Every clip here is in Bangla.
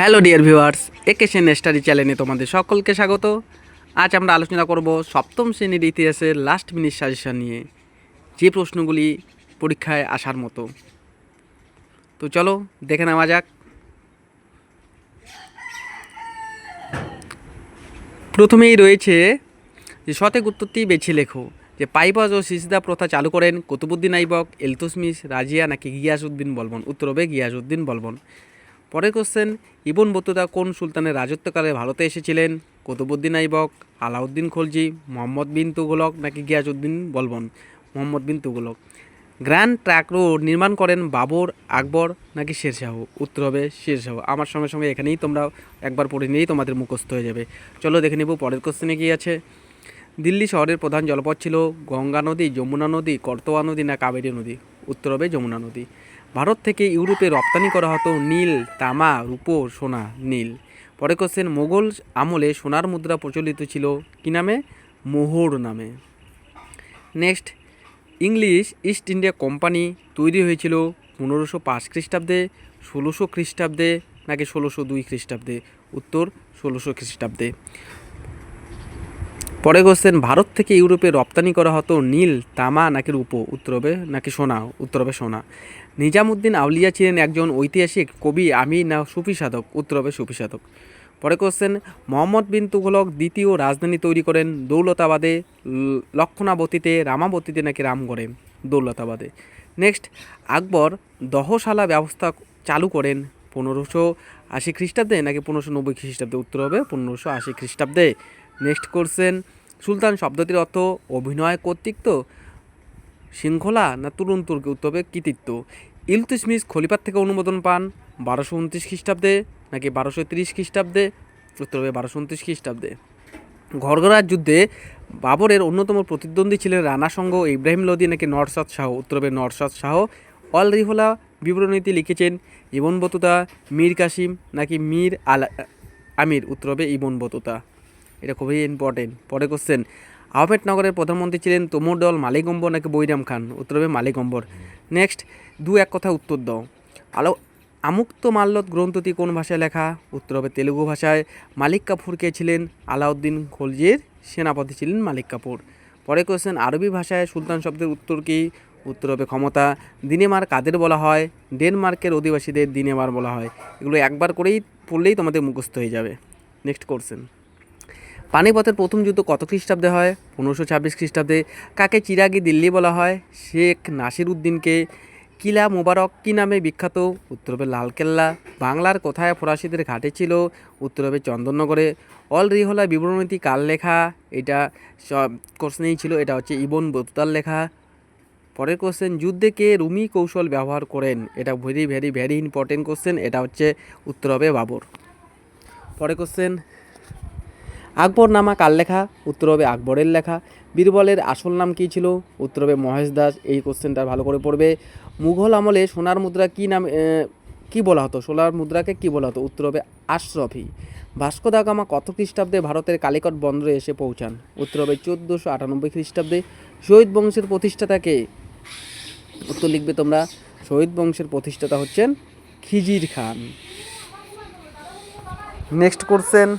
হ্যালো ডিয়ার ভিউয়ার্স একেশন স্টাডি চ্যানেলে তোমাদের সকলকে স্বাগত। আজ আমরা আলোচনা করব সপ্তম শ্রেণির ইতিহাসের লাস্ট মিনিট সাজেশন নিয়ে, যে প্রশ্নগুলি পরীক্ষায় আসার মতো। তো চলো, দেখে নেওয়া যাক। প্রথমেই রয়েছে যে সঠিক উত্তরটি বেছে লেখো, যে পাইবাজ ও সিজদা প্রথা চালু করেন কুতুবুদ্দিন আইবক এলতুসমিস রাজিয়া নাকি গিয়াসউদ্দিন বলবন? উত্তর হবে গিয়াসউদ্দিন বলবন। পরের কোশ্চেন ইবন বতুতা কোন সুলতানের রাজত্বকালে ভারতে এসেছিলেন? কুতুবুদ্দিন আইবক, আলাউদ্দিন খলজি, মোহাম্মদ বিন তুগলক নাকি Ghiyasuddin Balban? Mohammad bin Tughlaq grand trunk road নির্মাণ করেন বাবর আকবর নাকি শেরশাহ? উত্তর হবে শেরশাহ। আমার সঙ্গে সঙ্গে এখানেই তোমরা একবার পড়ে নিয়েই তোমাদের মুখস্থ হয়ে যাবে। চলো দেখে নেব পরের কোশ্চেনে কি আছে। দিল্লি শহরের প্রধান জলপথ ছিল গঙ্গা নদী, যমুনা নদী, কর্তোয়া নদী না কাবেরী নদী? উত্তর হবে যমুনা নদী। ভারত থেকে ইউরোপে রপ্তানি করা হতো নীল, তামা, রূপো, সোনা, নীল। পরে কোশ্চেন, মোগল আমলে সোনার মুদ্রা প্রচলিত ছিল কি নামে? মোহর নামে। Next, English East India company তৈরি হয়েছিল পনেরোশো পাঁচ খ্রিস্টাব্দে, ষোলোশো খ্রিস্টাব্দে নাকি ষোলোশো দুই খ্রিস্টাব্দে? উত্তর, ষোলোশো খ্রিস্টাব্দে। পরে কোশ্চেন ভারত থেকে ইউরোপে রপ্তানি করা হতো নীল, তামা নাকি রূপো? উত্তর হবে নাকি সোনা? উত্তর হবে সোনা। নিজামুদ্দিন আউলিয়া ছিলেন একজন ঐতিহাসিক কবি, আমি না সুফি সাধক? উত্তর হবে সুফি সাধক। পরে কোশ্চেন মোহাম্মদ বিন তুঘলক দ্বিতীয় রাজধানী তৈরি করেন দৌলতাবাদে লক্ষণাবতীতে, রামাবতীতে নাকি রামগড়ে দৌলতাবাদে? নেক্সট আকবর দহশালা ব্যবস্থা চালু করেন পনেরোশো আশি খ্রিস্টাব্দে নাকি পনেরোশো নব্বই খ্রিস্টাব্দে? উত্তর হবে পনেরোশো আশি খ্রিস্টাব্দে। নেক্সট করছেন সুলতান শব্দটির অর্থ অভিনয় কর্তৃত্ব শৃঙ্খলা না তুরুন তুর্কে উত্তর কৃতিত্ব। ইলতুসমিস খলিফার থেকে অনুমোদন পান বারোশো উনত্রিশ খ্রিস্টাব্দে নাকি বারোশো তিরিশ খ্রিস্টাব্দে? উত্তর হবে বারোশো উনত্রিশ খ্রিস্টাব্দে। ঘরগড়ার যুদ্ধে বাবরের অন্যতম প্রতিদ্বন্দ্বী ছিলেন রানা সঙ্গ ইব্রাহিম লোদি নাকি নরসাদ শাহ উত্তর হবে নরসাদ শাহ। অল রিহলা বিবরণীতে লিখেছেন, ইবন বতুতা, মীর কাসিম নাকি মীর আল, আমির উত্তর হবে ইবন বতুতা। এটা খুবই ইম্পর্টেন্ট পরে কোশ্চেন আহমেদনগরের প্রধানমন্ত্রী ছিলেন তোমর দল মালিক অম্বর নাকি বৈরাম খান? উত্তর হবে মালিক অম্বর নেক্সট দু এক কথা উত্তর দাও। আলো, আমুক্ত মাল্লত গ্রন্থটি কোন ভাষায় লেখা? উত্তর হবে তেলুগু ভাষায়। মালিক কাপুর কে ছিলেন? আলাউদ্দিন খলজির সেনাপতি ছিলেন মালিক কাপুর। পরে কোশ্চেন আরবি ভাষায় সুলতান শব্দের উত্তর কি? উত্তর হবে ক্ষমতা। দিনেমার কাদের বলা হয়? ডেনমার্কের অধিবাসীদের দিনেমার বলা হয়। এগুলো একবার করেই পড়লেই তোমাদের মুখস্থ হয়ে যাবে। নেক্সট কোশ্চেন পানিপথের প্রথম যুদ্ধ কত খ্রিস্টাব্দে হয়? পনেরোশো ছাব্বিশ খ্রিস্টাব্দে কাকে চিরাগি দিল্লি বলা হয়? শেখ নাসির উদ্দিনকে কিলা মোবারক কি নামে বিখ্যাত? উত্তর হবে লালকেল্লা। বাংলার কোথায় ফরাসিদের ঘাটে ছিল? উত্তর হবে চন্দননগরে। অল রিহলা বিবরণীতি কার লেখা? এটা কোশ্চেনেই ছিল। এটা হচ্ছে ইবন বতুতার লেখা। পরের কোশ্চেন, যুদ্ধে কে রুমি কৌশল ব্যবহার করেন? এটা very very very important question. এটা হচ্ছে উত্তর হবে বাবর। পরের কোশ্চেন আকবর নামা কার লেখা? উত্তর হবে আকবরের লেখা। বীরবলের আসল নাম কী ছিল? উত্তর হবে মহেশ দাস। এই কোশ্চেনটা ভালো করে পড়বে। মুঘল আমলে সোনার মুদ্রা কী নাম কী বলা হতো? সোনার মুদ্রাকে কী বলা হতো? উত্তর হবে আশরফি। ভাস্কো দা গামা কত খ্রিস্টাব্দে ভারতের কালিকট বন্দরে এসে পৌঁছান? উত্তর হবে চোদ্দোশো আটানব্বই খ্রিস্টাব্দে। শহীদ বংশের প্রতিষ্ঠাতাকে উত্তর লিখবে তোমরা। শহীদ বংশের প্রতিষ্ঠাতা হচ্ছেন খিজির খান। Next question.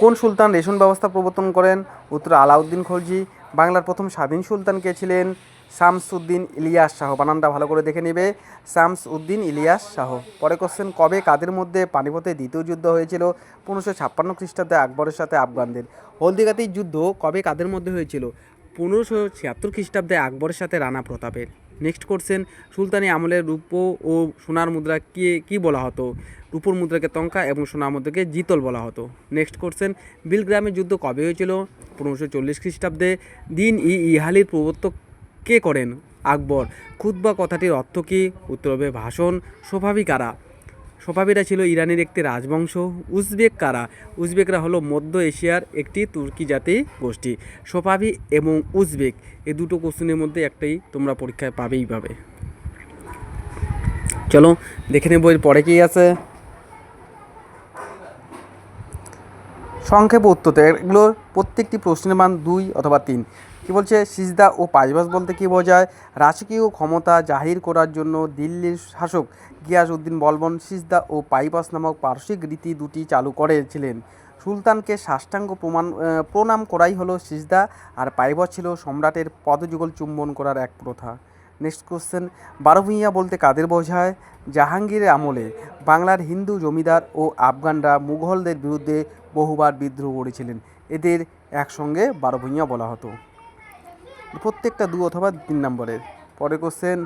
কোন সুলতান রেশন ব্যবস্থা প্রবর্তন করেন? উত্তর, আলাউদ্দিন খলজি। বাংলার প্রথম স্বাধীন সুলতান কে ছিলেন? শামস উদ্দিন ইলিয়াস শাহ। বানানটা ভালো করে দেখে নেবে। শামস উদ্দিন ইলিয়াস শাহ। পরে কোশ্চেন কবে কাদের মধ্যে পানিপথে দ্বিতীয় যুদ্ধ হয়েছিল? পনেরোশো ছাপ্পান্ন খ্রিস্টাব্দে আকবরের সাথে আফগানদের। হলদিঘাতির যুদ্ধ কবে কাদের মধ্যে হয়েছিল? পনেরোশো ছিয়াত্তর খ্রিস্টাব্দে আকবরের সাথে রানা প্রতাপের। নেক্সট কোশ্চেন, সুলতানি আমলের রূপ ও সোনার মুদ্রা কে, কি বলা হতো? রূপোর মুদ্রাকে তঙ্কা এবং সোনার মুদ্রাকে জিতল বলা হতো। নেক্সট কোশ্চেন বিলগ্রামের যুদ্ধ কবে হয়েছিল? পনেরোশো চল্লিশ খ্রিস্টাব্দে। দিন ই ইহালির প্রবর্তক কে করেন? আকবর। খুদ্া কথাটির অর্থ কী? উত্তর হবে ভাষণ স্বভাবী কারা সোফাবিরা ছিল ইরানের একটি রাজবংশ। উজবেক কারা? উজবেকরা হলো মধ্য এশিয়ার একটি তুর্কি জাতি গোষ্ঠী। সোফাবি এবং উজবেক এই দুটো কোশ্চেনের মধ্যে একটাই তোমরা পরীক্ষায় পাবেই পাবে। চলো, দেখে নেব এর পরে কি আছে। সংক্ষেপ উত্তর, এগুলোর প্রত্যেকটি প্রশ্নের মান দুই অথবা তিন। কি বলছে? সিজদা ও পাইবাস বলতে কি বোঝায়? রাজকীয় ক্ষমতা জাহির করার জন্য দিল্লির শাসক গিয়াস উদ্দিন বলবন সিজদা ও পাইবাস নামক পার্শ্বিক রীতি দুটি চালু করেছিলেন। সুলতানকে সাষ্টাঙ্গ প্রমাণ প্রণাম করাই হলো সিজদা, আর পাইবাস ছিল সম্রাটের পদযুগল চুম্বন করার এক প্রথা। নেক্সট কোশ্চেন বারো ভূঁইয়া বলতে কাদের বোঝায়? জাহাঙ্গীরের আমলে বাংলার হিন্দু জমিদার ও আফগানরা মুঘলদের বিরুদ্ধে বহুবার বিদ্রোহ করেছিলেন। এদের একসঙ্গে বারো ভূঁইয়া বলা হতো। প্রত্যেকটা দু অথবা তিন নম্বরের। পরে কোশ্চেন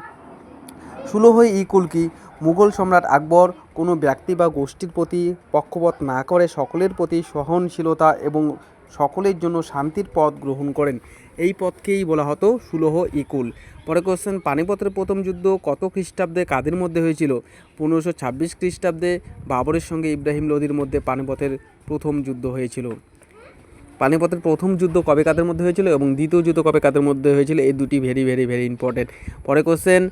সুলহই ই কুলকি মুঘল সম্রাট আকবর কোনো ব্যক্তি বা গোষ্ঠীর প্রতি পক্ষপাত না করে সকলের প্রতি সহনশীলতা এবং সকলের জন্য শান্তির পথ গ্রহণ করেন। এই পথকেই বলা হতো সুলহ ইকুল পরে কোশ্চেন পানিপথের প্রথম যুদ্ধ কত খ্রিস্টাব্দে কাদের মধ্যে হয়েছিল? পনেরোশো ছাব্বিশ খ্রিস্টাব্দে বাবরের সঙ্গে ইব্রাহিম লোদির মধ্যে পানিপথের প্রথম যুদ্ধ হয়েছিল। পানিপথের প্রথম যুদ্ধ কবে কাদের মধ্যে হয়েছিল এবং দ্বিতীয় যুদ্ধ কবে কাদের মধ্যে হয়েছিল? এই দুটি ভেরি ভেরি ভেরি ইম্পর্টেন্ট পরে কোশ্চেন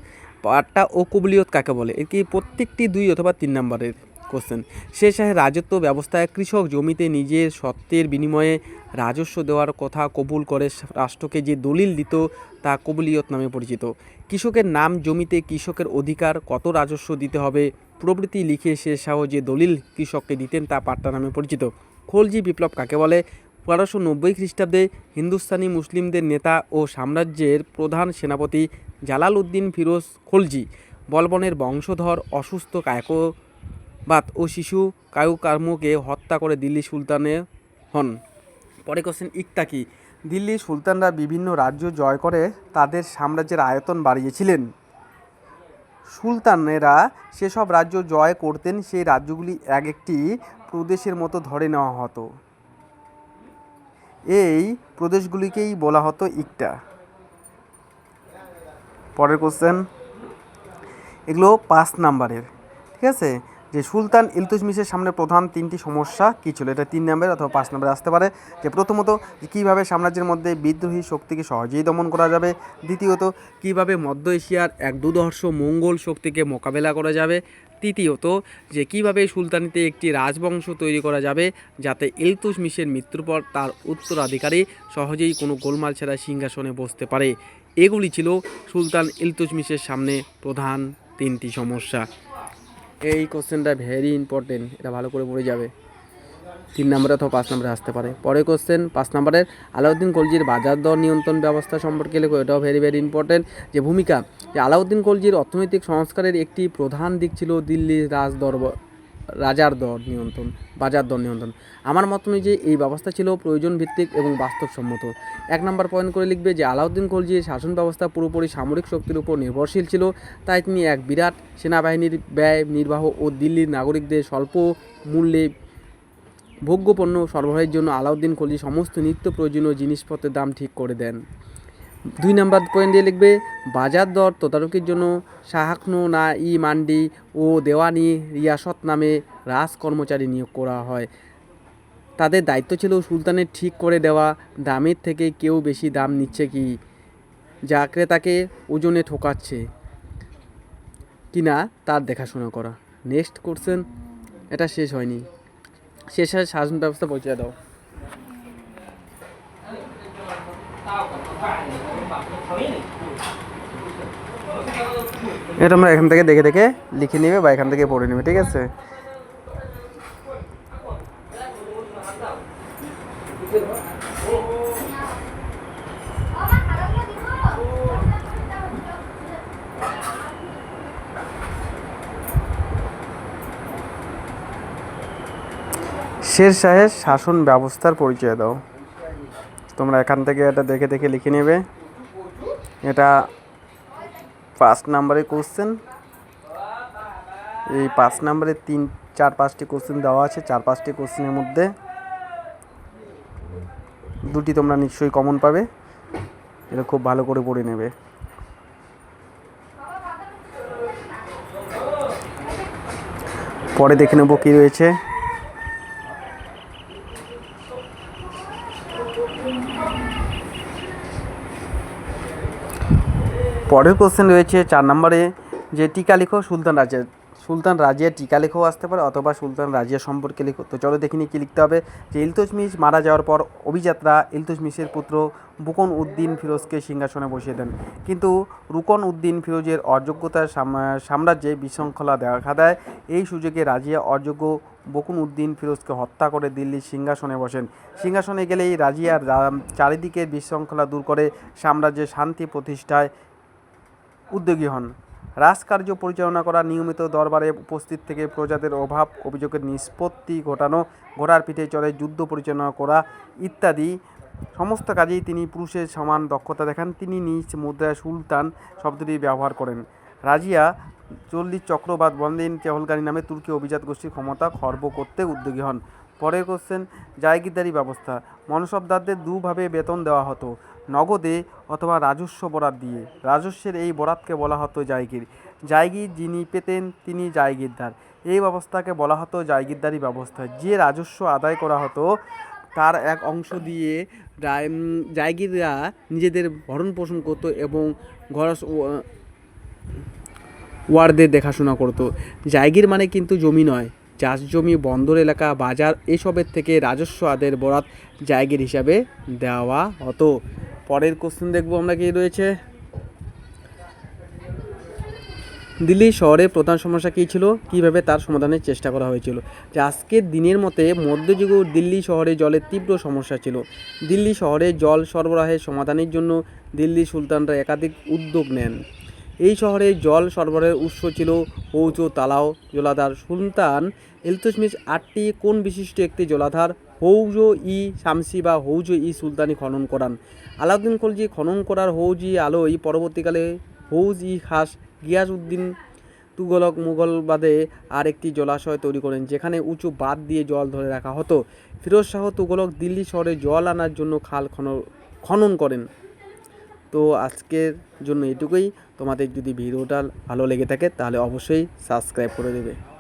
পাট্টা ও কুবলিয়ত কাকে বলে? এর কি প্রত্যেকটি দুই অথবা তিন নম্বরের কোশ্চেন শেষ শাহের রাজত্ব ব্যবস্থায় কৃষক জমিতে নিজের সত্ত্বের বিনিময়ে রাজস্ব দেওয়ার কথা কবুল করে রাষ্ট্রকে যে দলিল দিত তা কবুলিয়ত নামে পরিচিত। কৃষকের নাম জমিতে কৃষকের অধিকার কত রাজস্ব দিতে হবে? প্রভৃতি লিখে শেষ শাহ যে দলিল কৃষককে দিতেন তা পাট্টা নামে পরিচিত। খোলজি বিপ্লব কাকে বলে? বারোশো নব্বই খ্রিস্টাব্দে হিন্দুস্তানি মুসলিমদের নেতা ও সাম্রাজ্যের প্রধান সেনাপতি জালাল উদ্দিন ফিরোজ খলজি, বলবনের বংশধর অসুস্থ কায়কবাত ও শিশু কায়ুকার্মকে হত্যা করে দিল্লি সুলতানে হন। পরে কোশ্চেন ইকতাকি দিল্লির সুলতানরা বিভিন্ন রাজ্য জয় করে তাদের সাম্রাজ্যের আয়তন বাড়িয়েছিলেন। সুলতানেরা সেসব রাজ্য জয় করতেন, সেই রাজ্যগুলি এক একটি প্রদেশের মতো ধরে নেওয়া হতো। এই প্রদেশগুলিকেই বলা হতো ইকটা। পরের কোশ্চেন এগুলো পাঁচ নাম্বারের, ঠিক আছে? যে সুলতান ইলতুজমিশের সামনে প্রধান তিনটি সমস্যা কী ছিল? এটা তিন নম্বর অথবা পাঁচ নম্বরে আসতে পারে। যে প্রথমত কীভাবে সাম্রাজ্যের মধ্যে বিদ্রোহী শক্তিকে সহজেই দমন করা যাবে। দ্বিতীয়ত, কীভাবে মধ্য এশিয়ার এক দুধর্ষ মঙ্গল শক্তিকে মোকাবেলা করা যাবে। তৃতীয়ত যে কীভাবে সুলতানিতে একটি রাজবংশ তৈরি করা যাবে যাতে ইলতুজমিশের মৃত্যুর পর তার উত্তরাধিকারী সহজেই কোনো গোলমাল ছাড়া সিংহাসনে বসতে পারে। এগুলি ছিল সুলতান ইলতুজমিশের সামনে প্রধান তিনটি সমস্যা। এই কোশ্চেনটা ভেরি ইম্পর্টেন্ট এটা ভালো করে পড়ে যাবে। তিন নম্বরে অথবা পাঁচ নম্বরে আসতে পারে। পরে কোশ্চেন পাঁচ নম্বরের আলাউদ্দিন খলজির বাজার দর নিয়ন্ত্রণ ব্যবস্থা সম্পর্কে লেখো, এটাও ভেরি ভেরি ইম্পর্টেন্ট যে ভূমিকা, যে আলাউদ্দিন খলজির অর্থনৈতিক সংস্কারের একটি প্রধান দিক ছিল দিল্লির রাজ দরবার, রাজার দর নিয়ন্ত্রণ, বাজার দর নিয়ন্ত্রণ। আমার মত অনুযায়ী এই ব্যবস্থা ছিল প্রয়োজন ভিত্তিক এবং বাস্তবসম্মত। এক নম্বর পয়েন্ট করে লিখবে যে আলাউদ্দিন খলজির শাসন ব্যবস্থা পুরোপুরি সামরিক শক্তির উপর নির্ভরশীল ছিল, তাই তিনি এক বিরাট সেনাবাহিনীর ব্যয়, নির্বাহ ও দিল্লির নাগরিকদের স্বল্প মূল্যে ভোগ্যপণ্য সরবরাহের জন্য আলাউদ্দিন খলজি সমস্ত নিত্য প্রয়োজনীয় জিনিসপত্রের দাম ঠিক করে দেন। দুই নাম্বার পয়েন্ট লিখবে, বাজার দর তদারকির জন্য শাহাকনো না ই মান্ডি ও দেওয়ানি রিয়াসত নামে রাজ কর্মচারী নিয়োগ করা হয়। তাদের দায়িত্ব ছিল সুলতানের ঠিক করে দেওয়া, দামের থেকে কেউ বেশি দাম নিচ্ছে কি? যা ক্রেতাকে ওজনে ঠকাচ্ছে। কিনা তার দেখাশোনা করা। নেক্সট কোশ্চেন এটা শেষ হয়নি। শেষ শাসন ব্যবস্থা পৌঁছে দাও। এটা আমরা এখান থেকে দেখে দেখে লিখে নেবে বা এখান থেকে পড়ে নেবে, ঠিক আছে? শের শাহের শাসন ব্যবস্থার পরিচয় দাও। তোমরা এখান থেকে এটা দেখে দেখে লিখে নেবে। এটা পাঁচ নাম্বারের কোশ্চেন এই পাঁচ নাম্বারে তিন, চার, পাঁচটি কোশ্চেন দেওয়া আছে। চার, পাঁচটি কোশ্চেনের মধ্যে দুটি তোমরা নিশ্চয়ই কমন পাবে। এটা খুব ভালো করে পড়ে নেবে। পরে দেখে নেব কী রয়েছে। পরের কোশ্চেন রয়েছে চার নম্বরে, যে টিকা লেখো সুলতান রাজ্যের সুলতান রাজিয়া টিকা লেখেও আসতে পারে অথবা সুলতান রাজিয়া সম্পর্কে লেখো তো চলো দেখিনি কী লিখতে হবে। যে ইলতুৎমিশ মারা যাওয়ার পর অভিযাত্রা ইলতুৎমিশের পুত্র বুকন উদ্দিন ফিরোজকে সিংহাসনে বসিয়ে দেন। কিন্তু রুকন উদ্দিন ফিরোজের অযোগ্যতার সাম- সাম্রাজ্যে বিশৃঙ্খলা দেখা দেয়। এই সুযোগে রাজিয়া অযোগ্য বকুন উদ্দিন ফিরোজকে হত্যা করে দিল্লির সিংহাসনে বসেন। সিংহাসনে গেলেই রাজিয়ার চারিদিকে বিশৃঙ্খলা দূর করে সাম্রাজ্যে শান্তি প্রতিষ্ঠায় উদ্যোগী হন। রাজকার্য পরিচালনা করা নিয়মিত দরবারে উপস্থিত থেকে প্রজাদের অভাব, অভিযোগের নিষ্পত্তি ঘটানো, ঘোড়ার পিঠে চড়ে যুদ্ধ পরিচালনা করা ইত্যাদি সমস্ত কাজেই তিনি পুরুষের সমান দক্ষতা দেখান। তিনি নিজ মুদ্রায় সুলতান শব্দটি ব্যবহার করেন। রাজিয়া চল্লিশ চক্রবাদ বন্দিন চেহলকারী নামে তুর্কি অভিজাত গোষ্ঠীর ক্ষমতা খর্ব করতে উদ্যোগী হন। পরের কোশ্চেন জায়গিরদারি ব্যবস্থা। মনসবদারদের দুভাবে বেতন দেওয়া হতো। নগদে অথবা রাজস্ব বরাত দিয়ে। রাজস্বের এই বরাতকে বলা হতো জায়গির। জায়গির যিনি পেতেন, তিনি জায়গিরদার। এই ব্যবস্থাকে বলা হতো জায়গিরদারি ব্যবস্থা। যে রাজস্ব আদায় করা হতো, তার এক অংশ দিয়ে জায়গিররা নিজেদের ভরণ পোষণ করতো এবং ঘরস, ও- ওয়ার্ডদের দেখাশোনা করতো। জায়গির মানে কিন্তু জমি নয়। চাষ জমি, বন্দর এলাকা, বাজার, এসবের থেকে রাজস্ব আদের বরাত জায়গির হিসাবে দেওয়া হতো। পরের কোশ্চেন দেখব আমরা কি রয়েছে? দিল্লি শহরের প্রধান সমস্যা কী ছিল? কীভাবে তার সমাধানের চেষ্টা করা হয়েছিল? যে আজকের দিনের মতে মধ্যযুগেও দিল্লি শহরে জলের তীব্র সমস্যা ছিল। দিল্লি শহরে জল সরবরাহের সমাধানের জন্য দিল্লি সুলতানরা একাধিক উদ্যোগ নেন। এই শহরে জল সরবরাহের উৎস ছিল হৌজ তালাও। জলাধার সুলতান ইলতুসমিস আটটি কোন বিশিষ্ট একটি জলাধার হৌজ ই শামসি বা হৌজ ই সুলতানি খনন করান। আলাউদ্দিন খলজি খনন করার হৌজ ই আলোয় পরবর্তীকালে হৌজ ই খাস গিয়াস উদ্দিন তুগলক মুঘলবাদে আর একটি জলাশয় তৈরি করেন, যেখানে উঁচু বাঁধ দিয়ে জল ধরে রাখা হতো। ফিরোজ শাহ তুগলক দিল্লি শহরে জল আনার জন্য খাল খন- খনন করেন। তো আজকের জন্য এটুকুই। তোমাদের যদি ভিডিওটা ভালো লেগে থাকে, তাহলে অবশ্যই সাবস্ক্রাইব করে দেবে।